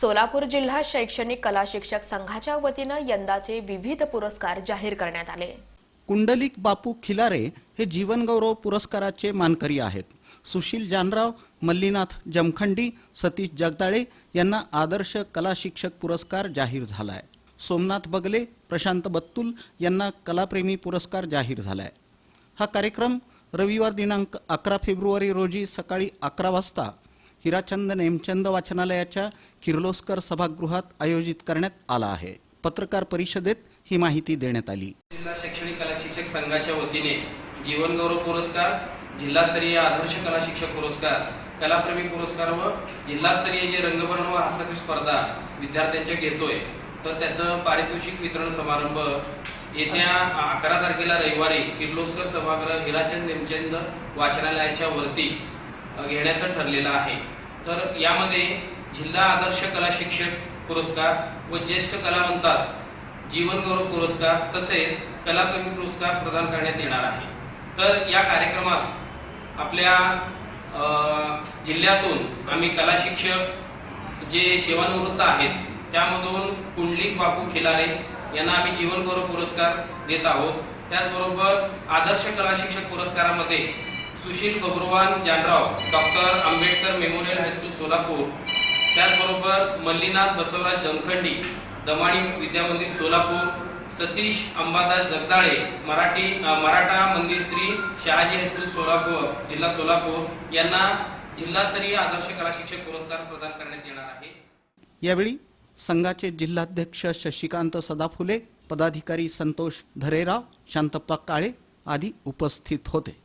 सोलापूर जिल्हा शैक्षणिक कला शिक्षक संघाच्या वतीनं यंदाचे विविध पुरस्कार जाहीर करण्यात आले. कुंडलिक बापू खिलारे हे जीवनगौरव पुरस्काराचे मानकरी आहेत. सुशील जानराव मल्लीनाथ जमखंडी सतीश जगदाळे यांना आदर्श कला शिक्षक पुरस्कार जाहीर झालाय. सोमनाथ बगले प्रशांत बत्तुल यांना कलाप्रेमी पुरस्कार जाहीर झालाय. हा कार्यक्रम रविवार दिनांक अकरा फेब्रुवारी रोजी सकाळी अकरा वाजता हिराचंद नेमचंद वाचनालयाच्या किर्लोस्कर सभागृहात आयोजित करण्यात आला आहे. पत्रकार परिषदेत ही माहिती देण्यात आली. जिल्हा शैक्षणिक कला शिक्षक संघाच्या वतीने जीवनगौरव पुरस्कार जिल्हास्तरीय आदर्श कला शिक्षक पुरस्कार कलाप्रेमी पुरस्कार व जिल्हास्तरीय जे रंगभरण व हस्तकला स्पर्धा विद्यार्थ्यांच्या घेतोय. तर त्याचं पारितोषिक वितरण समारंभ येत्या अकरा तारखेला रविवारी किर्लोस्कर सभागृह हिराचंद नेमचंद वाचनालयाच्या वरती घेण्याचं ठरलेलं आहे. तर यामध्ये जिल्हा आदर्श कला शिक्षक पुरस्कार व ज्येष्ठ कलावंतास जीवनगौरव पुरस्कार तसेच कलाकवी पुरस्कार प्रदान करण्यात येणार आहे. तर या कार्यक्रमास आपल्या जिल्ह्यातून आम्ही कला शिक्षक जे सेवानिवृत्त आहेत त्यामधून कुंडलिक बापू खिलारे यांना आम्ही जीवनगौरव पुरस्कार देत आहोत. त्याचबरोबर आदर्श कला शिक्षक पुरस्कारामध्ये Sushil Babruwan Janrao doctor Ambedkar memorial high school Solapur त्याचबरोबर मल्लीनाथ बसवराज जमखंडी दमाणी विद्यामंदिर सोलापूर सतीश अंबादास जगदाळे मराठी मराठा मंदिर श्री शहाजी हायस्कूल सोलापूर जिल्हा सोलापूर यांना जिल्हास्तरीय आदर्श कला शिक्षक पुरस्कार प्रदान करण्यात येणार आहे. यावेळी संघाचे जिल्हाध्यक्ष शशिकांत सदाफुले पदाधिकारी संतोष धरेराव शांतप्पा काळे आदी उपस्थित होते.